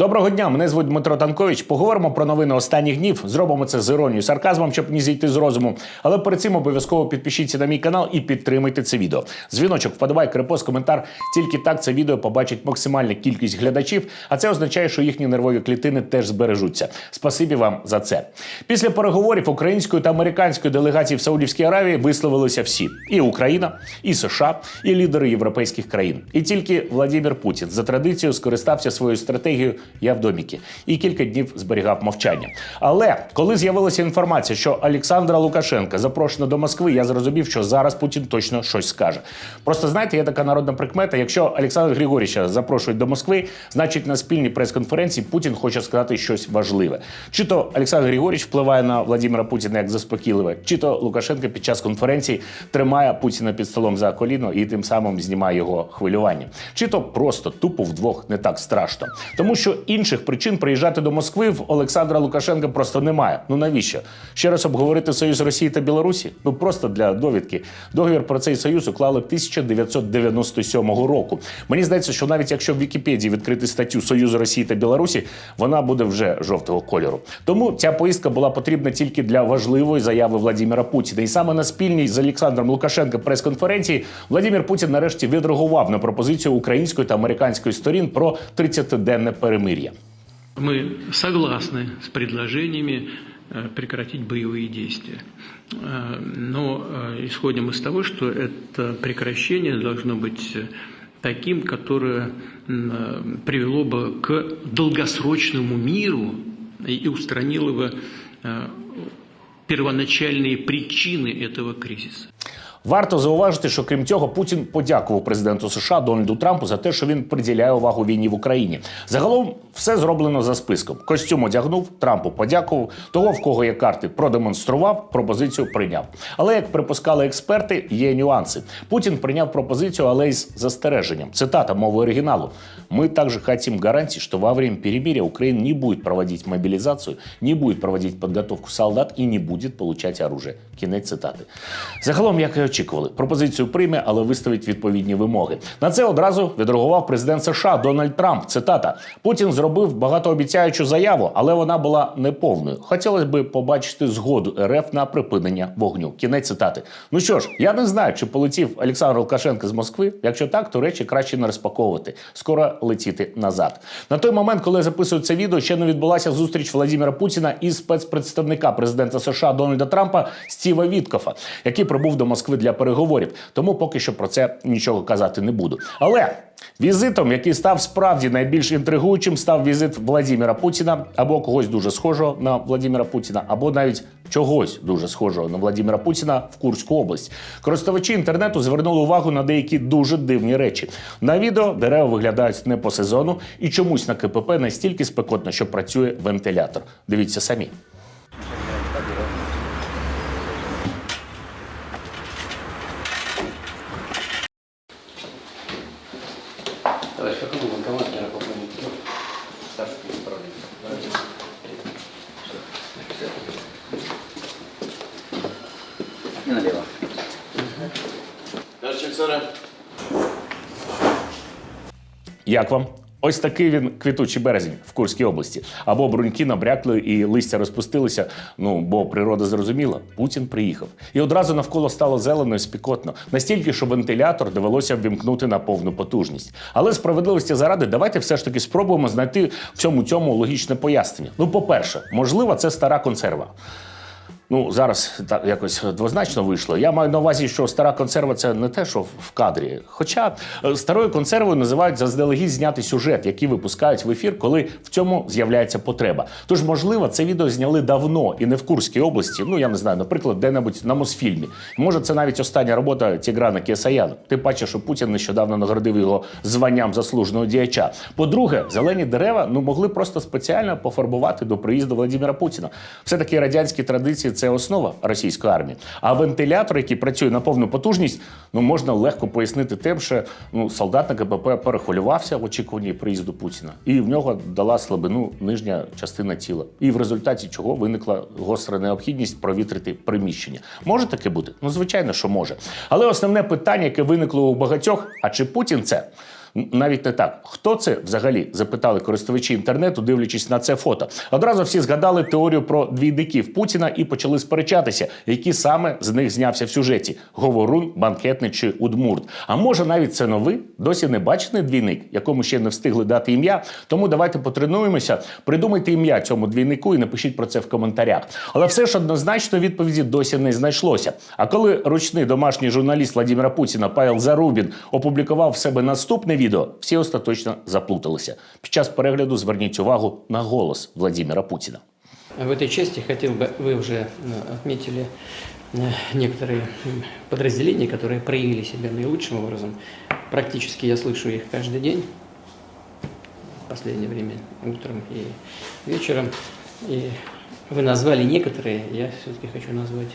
Доброго дня, мене звуть Дмитро Танкович. Поговоримо про новини останніх днів. Зробимо це з іронією, сарказмом, щоб не зійти з розуму. Але перед цим обов'язково підпишіться на мій канал і підтримайте це відео. Дзвіночок, вподобайк, репост, коментар. Тільки так це відео побачить максимальна кількість глядачів, а це означає, що їхні нервові клітини теж збережуться. Спасибі вам за це. Після переговорів української та американської делегації в Саудівській Аравії висловилися всі: і Україна, і США, і лідери європейських країн. І тільки Владимир Путін за традицією скористався своєю стратегією Я в доміки і кілька днів зберігав мовчання. Але коли з'явилася інформація, що Олександра Лукашенка запрошено до Москви, я зрозумів, що зараз Путін точно щось скаже. Просто знаєте, є така народна прикмета. Якщо Олександра Григорівича запрошують до Москви, значить на спільній прес-конференції Путін хоче сказати щось важливе. Чи то Олександр Григорівич впливає на Владимира Путіна як заспокійливе, чи то Лукашенко під час конференції тримає Путіна під столом за коліно і тим самим знімає його хвилювання, чи то просто тупо вдвох не так страшно, тому що інших причин приїжджати до Москви в Олександра Лукашенка просто немає. Ну навіщо ще раз обговорити союз Росії та Білорусі? Ну просто для довідки. Договір про цей союз уклали 1997 року. Мені здається, що навіть якщо в Вікіпедії відкрити статтю Союзу Росії та Білорусі, вона буде вже жовтого кольору. Тому ця поїздка була потрібна тільки для важливої заяви Владимира Путіна. І саме на спільній з Олександром Лукашенко прес-конференції Владимир Путін нарешті відреагував на пропозицію української та американської сторін про 30-денне перемир'я. Мы согласны с предложениями э, прекратить боевые действия. Э, Но э, исходим из того, что это прекращение должно быть таким, которое привело бы к долгосрочному миру и устранило бы первоначальные причины этого кризиса. Варто зауважити, що крім цього, Путін подякував президенту США Дональду Трампу за те, що він приділяє увагу війні в Україні. Загалом все зроблено за списком. Костюм одягнув, Трампу подякував. Того, в кого є карти, продемонстрував, пропозицію прийняв. Але як припускали експерти, є нюанси. Путін прийняв пропозицію, але із застереженням. Цитата мови оригіналу: ми також хотим гарантий, что во время перемирия Украина не будет проводить мобилизацию, не будет проводить подготовку солдат и не будет получать оружие. Кінець цитати. Загалом, як і очікували, пропозицію прийме, але виставить відповідні вимоги. На це одразу відреагував президент США Дональд Трамп. Цитата: Путін зробив багатообіцяючу заяву, але вона була неповною. Хотілося б побачити згоду РФ на припинення вогню. Кінець цитати. Ну що ж, я не знаю, чи полетів Олександр Лукашенко з Москви. Якщо так, то речі краще не розпаковувати. Скоро летіти назад. На той момент, коли я записую це відео, ще не відбулася зустріч Владимира Путіна і спецпредставника президента США Дональда Трампа Стіва Віткофа, який прибув до Москви для переговорів. Тому поки що про це нічого казати не буду. Але візитом, який став справді найбільш інтригуючим, став візит Владимира Путіна або когось дуже схожого на Владимира Путіна, або навіть чогось дуже схожого на Владимира Путіна в Курську область. Користувачі інтернету звернули увагу на деякі дуже дивні речі. На відео дерева виглядають не по сезону, і чомусь на КПП настільки спекотно, що працює вентилятор. Дивіться самі. какому банкомату ну, я пополнить? Ну, Старшее управление. И налево. Дальше, Цара. Як вам? Ось такий він квітучий березень в Курській області. Або бруньки набрякли і листя розпустилися. Ну бо природа зрозуміла, Путін приїхав. І одразу навколо стало зелено і спікотно. Настільки, що вентилятор довелося ввімкнути на повну потужність. Але справедливості заради, давайте все ж таки спробуємо знайти в цьому цьому логічне пояснення. Ну, по-перше, можливо, це стара консерва. Ну, зараз так якось двозначно вийшло. Я маю на увазі, що стара консерва це не те, що в кадрі. Хоча е, старою консервою називають заздалегідь знятий сюжет, який випускають в ефір, коли в цьому з'являється потреба. Тож, можливо, це відео зняли давно і не в Курській області. Ну я не знаю, наприклад, де-небудь на Мосфільмі. Може, це навіть остання робота Тіграна Кесаяна. Тим паче, що Путін нещодавно нагородив його званням заслуженого діяча. По-друге, зелені дерева ну могли просто спеціально пофарбувати до приїзду Владимира Путіна. Все таки радянські традиції це основа російської армії. А вентилятор, який працює на повну потужність, ну можна легко пояснити тим, що ну солдат на КПП перехвилювався в очікуванні приїзду Путіна, і в нього дала слабину нижня частина тіла. І в результаті чого виникла гостра необхідність провітрити приміщення. Може таке бути? Ну звичайно, що може. Але основне питання, яке виникло у багатьох: а чи Путін це? Навіть не так. Хто це взагалі? запитали користувачі інтернету, дивлячись на це фото. Одразу всі згадали теорію про двійників Путіна і почали сперечатися, які саме з них знявся в сюжеті: Говорун, банкетник чи Удмурт. А може навіть це новий, досі не бачений двійник, якому ще не встигли дати ім'я. Тому давайте потренуємося, придумайте ім'я цьому двійнику і напишіть про це в коментарях. Але все ж однозначно відповіді досі не знайшлося. А коли ручний домашній журналіст Владимира Путіна Павел Зарубін опублікував в себе наступне відео, всі остаточно заплуталися. Під час перегляду зверніть увагу на голос Владимира Путіна. В этой части хотел бы, вы уже э, отметили э, некоторые м, подразделения, которые проявили себя наилучшим образом. Практически я слышу их каждый день, в последнее время, утром и вечером. И вы назвали некоторые, я все-таки хочу назвать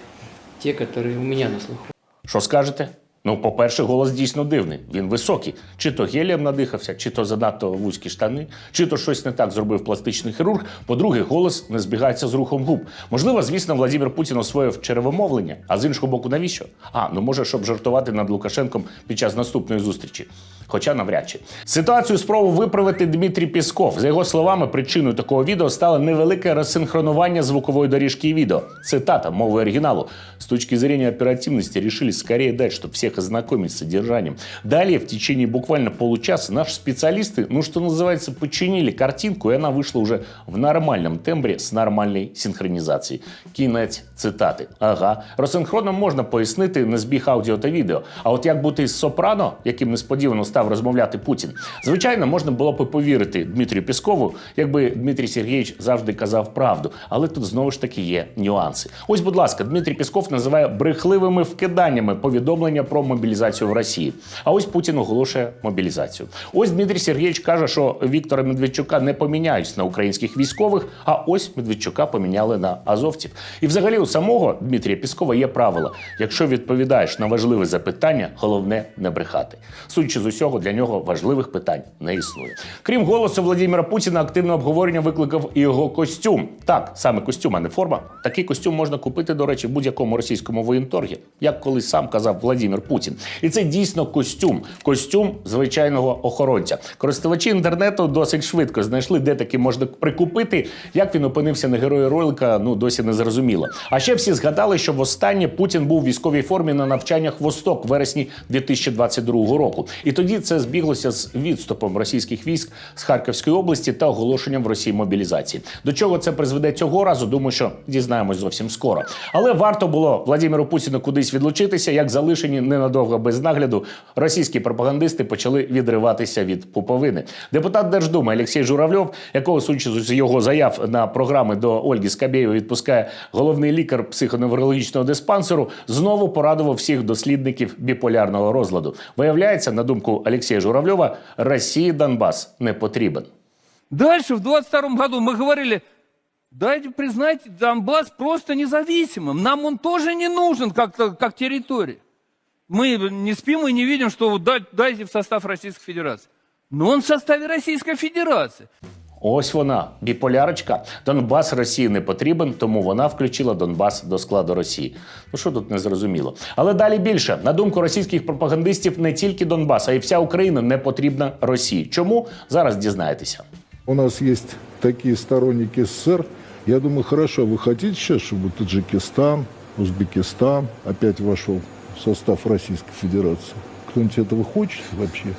те, которые у меня на слуху. Що скажете? Ну, по-перше, голос дійсно дивний. Він високий. Чи то гелієм надихався, чи то занадто вузькі штани, чи то щось не так зробив пластичний хірург. По-друге, голос не збігається з рухом губ. Можливо, звісно, Владимир Путін освоїв черевомовлення, а з іншого боку, навіщо? А, ну може, щоб жартувати над Лукашенком під час наступної зустрічі. Хоча навряд чи ситуацію спробував виправити Дмитрій Пісков. За його словами, причиною такого відео стало невелике розсинхронування звукової доріжки і відео. Цитата мови оригіналу. С точки зрения оперативности решили скорее дать, чтобы всех ознакомить с содержанием. Далее, в течение буквально получаса, наши специалисты, ну что называется, починили картинку, и она вышла уже в нормальном тембре с нормальной синхронізацією. Кінець цитати. Ага. Розсинхроном можна пояснити не збіг аудіо та відео. А от як бути із сопрано, яким несподівано став розмовляти Путін, звичайно, можна було б повірити Дмитрію Піскову, якби Дмитрій Сергійович завжди казав правду. Але тут знову ж таки є нюанси. Ось, будь ласка, Дмитрій Пісков називає брехливими вкиданнями повідомлення про мобілізацію в Росії. А ось Путін оголошує мобілізацію. Ось Дмитрій Сергійович каже, що Віктора Медведчука не поміняють на українських військових, а ось Медведчука поміняли на азовців. І взагалі у самого Дмитрія Піскова є правило: якщо відповідаєш на важливе запитання, головне не брехати. Судячи з усього, для нього важливих питань не існує. Крім голосу Владимира Путіна, активне обговорення викликав і його костюм. Так, саме костюм, а не форма. Такий костюм можна купити, до речі, в будь-якому російському воєнторгі, як колись сам казав Владимир Путін. І це дійсно костюм, костюм звичайного охоронця. Користувачі інтернету досить швидко знайшли, де таки можна прикупити. Як він опинився на герої ролика, ну досі не зрозуміло. А ще всі згадали, що востаннє Путін був у військовій формі на навчаннях Восток в вересні 2022 року. І тоді це збіглося з відступом російських військ з Харківської області та оголошенням в Росії мобілізації. До чого це призведе цього разу? Думаю, що дізнаємось зовсім скоро. Але варто було Владимиру Путіну кудись відлучитися, як залишені ненадовго без нагляду російські пропагандисти почали відриватися від пуповини. Депутат Держдуми Олексій Журавльов, якого судячи з його заяв на програми до Ольги Скабєєвої відпускає головний лікар психоневрологічного диспансеру, знову порадував всіх дослідників біполярного розладу. Виявляється, на думку Олексія Журавльова, Росії Донбас не потрібен. Дальше, в 22 году, мы говорили, дайте признать Донбасс просто независимым. Нам он тоже не нужен как, как территория. Мы не спим и не видим, что вот дать- дайте в состав Российской Федерации. Но он в составе Российской Федерации. Ось вона, біполярочка. Донбас Росії не потрібен, тому вона включила Донбас до складу Росії. Ну що тут не зрозуміло. Але далі більше. На думку російських пропагандистів, не тільки Донбас, а й вся Україна не потрібна Росії. Чому? Зараз дізнаєтеся. У нас есть такие сторонники СССР. Я думаю, хорошо, вы хотите сейчас, чтобы Таджикистан, Узбекистан опять вошел в состав Российской Федерации? Кто-нибудь этого хочет вообще?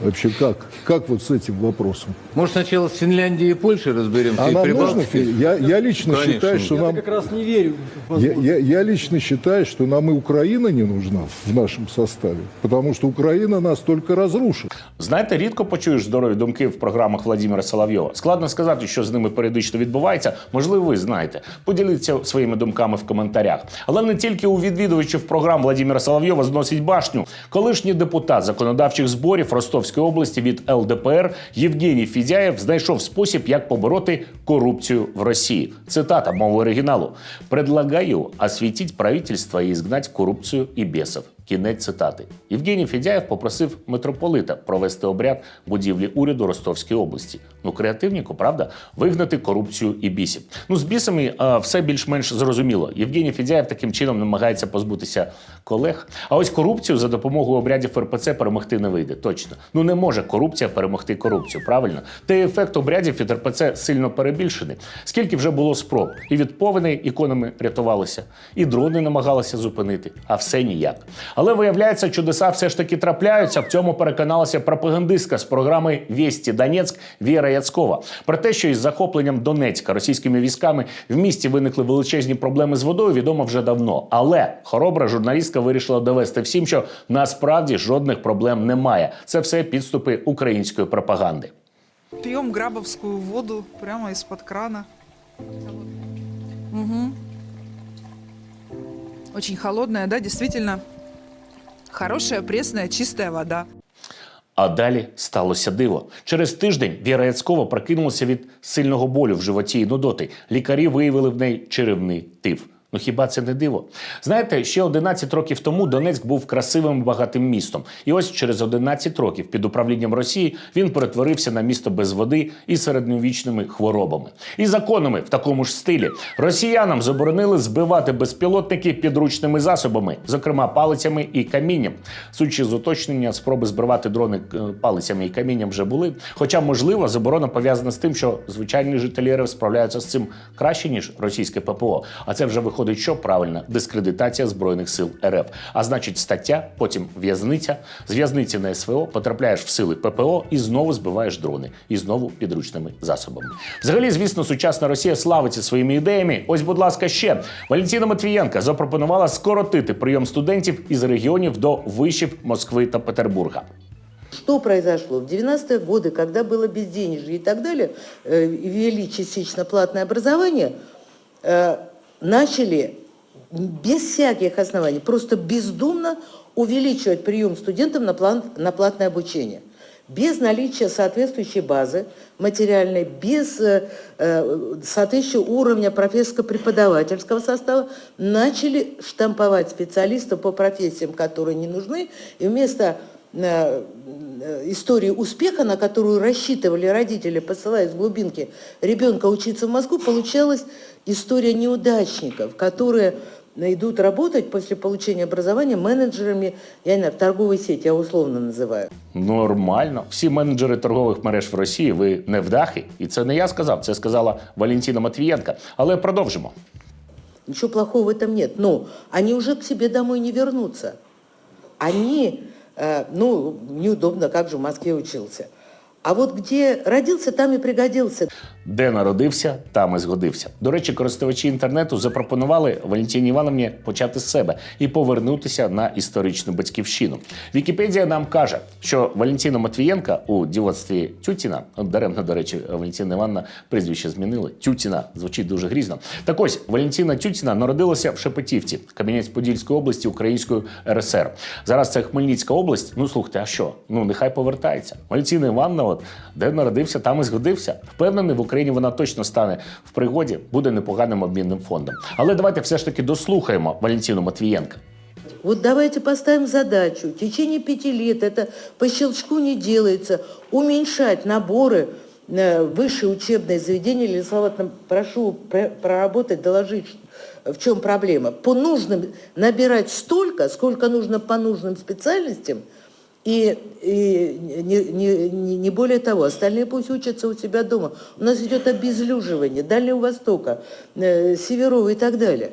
Вообще как? Как вот с этим вопросом? Может, сначала с Финляндией и Польшей разберемся А и нам нужно? Я, я лично Конечно. считаю, что нам... как раз не верю. Я, я- я лично считаю, что нам и Украина не нужна в нашем составе, потому что Украина нас только разрушит. Знаєте, рідко почуєш здорові думки в програмах Владимира Соловйова. Складно сказати, що з ними періодично відбувається. Можливо, ви знаєте. Поділіться своїми думками в коментарях. Але не тільки у відвідувачів програм Владимира Соловйова зносить башню. Колишній депутат законодавчих зборів Ростовської області від ЛДПР Євгеній Фізяєв знайшов спосіб, як побороти корупцію в Росії. Цитата мови оригіналу: предлагаю освітити правительство і изгнать корупцію і бесов. Кінець цитати. Євгеній Федяєв попросив митрополита провести обряд будівлі уряду Ростовської області. Ну, креативніку, правда? Вигнати корупцію і бісів. Ну, з бісами а, все більш-менш зрозуміло. Євгеній Федяєв таким чином намагається позбутися колег. А ось корупцію за допомогою обрядів РПЦ перемогти не вийде. Точно. Ну не може корупція перемогти корупцію, правильно? Та й ефект обрядів від РПЦ сильно перебільшений. Скільки вже було спроб, і від повеней іконами рятувалися, і дрони намагалися зупинити, а все ніяк. Але виявляється, чудеса все ж таки трапляються. В цьому переконалася пропагандистка з програми Вєсті Донецьк Віра Яцкова про те, що із захопленням Донецька російськими військами в місті виникли величезні проблеми з водою, відомо вже давно. Але хоробра журналістка вирішила довести всім, що насправді жодних проблем немає. Це все підступи української пропаганди. Пьем грабовскую воду прямо из-под крана. Мгм. Очень холодная, да, действительно. Хорошая, пресная, чистая вода. А далі сталося диво. Через тиждень Віра Яцкова прокинулася від сильного болю в животі і нудоти. Лікарі виявили в неї черевний тиф. Ну хіба це не диво? Знаєте, ще 11 років тому Донецьк був красивим багатим містом. І ось через 11 років під управлінням Росії він перетворився на місто без води і середньовічними хворобами. І законами в такому ж стилі росіянам заборонили збивати безпілотники підручними засобами, зокрема палицями і камінням. Судячи з уточнення, спроби збивати дрони е, палицями і камінням вже були. Хоча, можливо, заборона пов'язана з тим, що звичайні жителі РФ справляються з цим краще ніж російське ППО. А це вже виходить, що правильно дискредитація збройних сил РФ. А значить, стаття, потім в'язниця. З в'язниці на СВО потрапляєш в сили ППО і знову збиваєш дрони, і знову підручними засобами. Взагалі, звісно, сучасна Росія славиться своїми ідеями. Ось, будь ласка, ще Валентина Матвієнка запропонувала скоротити прийом студентів із регіонів до вишів Москви та Петербурга. Что произошло? В 90-е годы, когда было безденежье и так далее, э, и ввели частично платное образование, э, начали без всяких оснований, просто бездумно увеличивать прием студентов на, план, на платное обучение. Без наличия соответствующей базы материальной, без э, э, соответствующего уровня профессорско-преподавательского состава начали штамповать специалистов по профессиям, которые не нужны, и вместо истории успеха, на которую рассчитывали родители, посылая из глубинки ребенка учиться в Москву, получалась история неудачников, которые идут работать после получения образования менеджерами, я не знаю, в торговой сети, я условно называю. Нормально. Всі менеджери торгових мереж в Росії ви невдахи. І це не я сказав, це сказала Валентина Матвієнка. Але продовжимо. Ничего плохого в этом нет. Но они уже к себе домой не вернутся. Они, э, ну, неудобно, как же в Москве учился. А вот где родился, там и пригодился. Де народився, там і згодився. До речі, користувачі інтернету запропонували Валентині Івановні почати з себе і повернутися на історичну батьківщину. Вікіпедія нам каже, що Валентина Матвієнка у дівоцтві Тютіна, даремно, до речі, Валентина Івановна прізвище змінили. Тютіна звучить дуже грізно. Так ось Валентина Тютіна народилася в Шепетівці, Кам'янець-Подільської області Української РСР. Зараз це Хмельницька область. Ну слухайте, а що? Ну нехай повертається. Валентина Івановна, от де народився, там і згодився. Впевнений, в Україні вона точно стане в пригоді, буде непоганим обмінним фондом. Але давайте все ж таки дослухаємо Валентину Матвієнка. Вот давайте поставим задачу. В течение пяти лет это по щелчку не делается. Уменьшать наборы э, в высшие учебные заведения. Елизавета, прошу пр- проработать, доложить, ш- в чем проблема. По нужным набирать столько, сколько нужно по нужным специальностям, и, и не, не- не- более того, остальные пусть учатся у себя дома. У нас идет обезлюживание Дальнего Востока, э, Северова и так далее.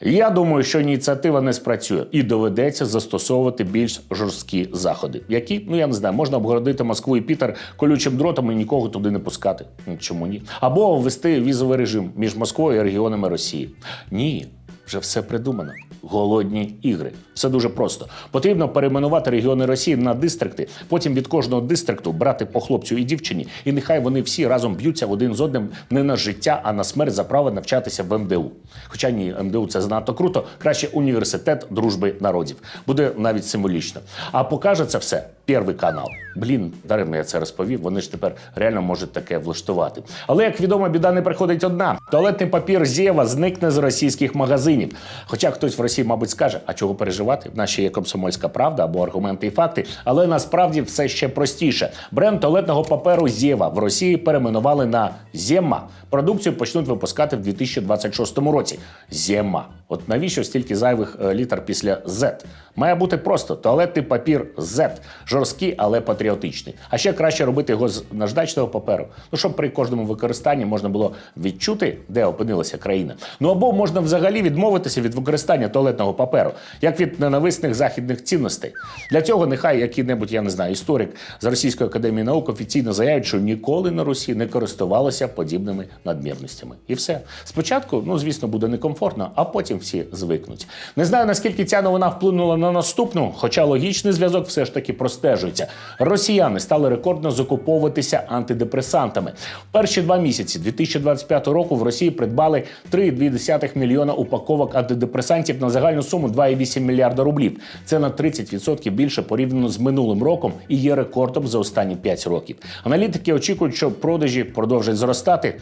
Я думаю, що ініціатива не спрацює і доведеться застосовувати більш жорсткі заходи, які ну я не знаю, можна обгородити Москву і Пітер колючим дротом і нікого туди не пускати. Ну, Чому ні? Або ввести візовий режим між Москвою і регіонами Росії. Ні, вже все придумано. Голодні ігри. Все дуже просто. Потрібно перейменувати регіони Росії на дистрикти, потім від кожного дистрикту брати по хлопцю і дівчині, і нехай вони всі разом б'ються один з одним не на життя, а на смерть за право навчатися в МДУ. Хоча ні, МДУ це занадто круто, краще університет дружби народів. Буде навіть символічно. А покаже це все Перший канал. Блін, даремно я це розповів. Вони ж тепер реально можуть таке влаштувати. Але як відомо, біда не приходить одна. Туалетний папір Зєва зникне з російських магазинів. Хоча хтось в Росії, мабуть, скаже, а чого переживати? В нас ще є комсомольська правда або аргументи і факти. Але насправді все ще простіше. Бренд туалетного паперу Зєва в Росії перейменували на Зема. Продукцію почнуть випускати в 2026 році. Зема. От навіщо стільки зайвих е, літер після Z? Має бути просто туалетний папір Z. Жорсткий, але патріотичний. А ще краще робити його з наждачного паперу. Ну, щоб при кожному використанні можна було відчути, де опинилася країна. Ну або можна взагалі відмовитися від використання туалетного паперу, як від ненависних західних цінностей. Для цього нехай який-небудь, я не знаю, історик з Російської академії наук офіційно заявить, що ніколи на Русі не користувалося подібними надмірностями. І все. Спочатку, ну звісно, буде некомфортно, а потім всі звикнуть. Не знаю, наскільки ця новина вплинула на наступну, хоча логічний зв'язок все ж таки простежується. Росіяни стали рекордно закуповуватися антидепресантами. В перші два місяці 2025 року в Росії придбали 3,2 мільйона упаковок антидепресантів на загальну суму 2,8 мільярда рублів. Це на 30% більше порівняно з минулим роком і є рекордом за останні 5 років. Аналітики очікують, що продажі продовжать зростати.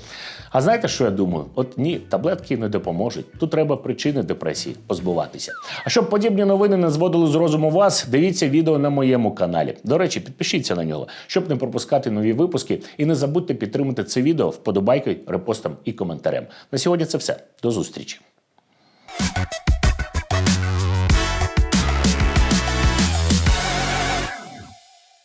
А знаєте, що я думаю? От ні, таблетки не допоможуть. Тут треба причини депресії позбуватися. А щоб подібні новини не зводили з розуму вас, дивіться відео на моєму каналі. До речі, підпишіться на нього, щоб не пропускати нові випуски. І не забудьте підтримати це відео вподобайкою, репостом і коментарем. На сьогодні це все. До зустрічі.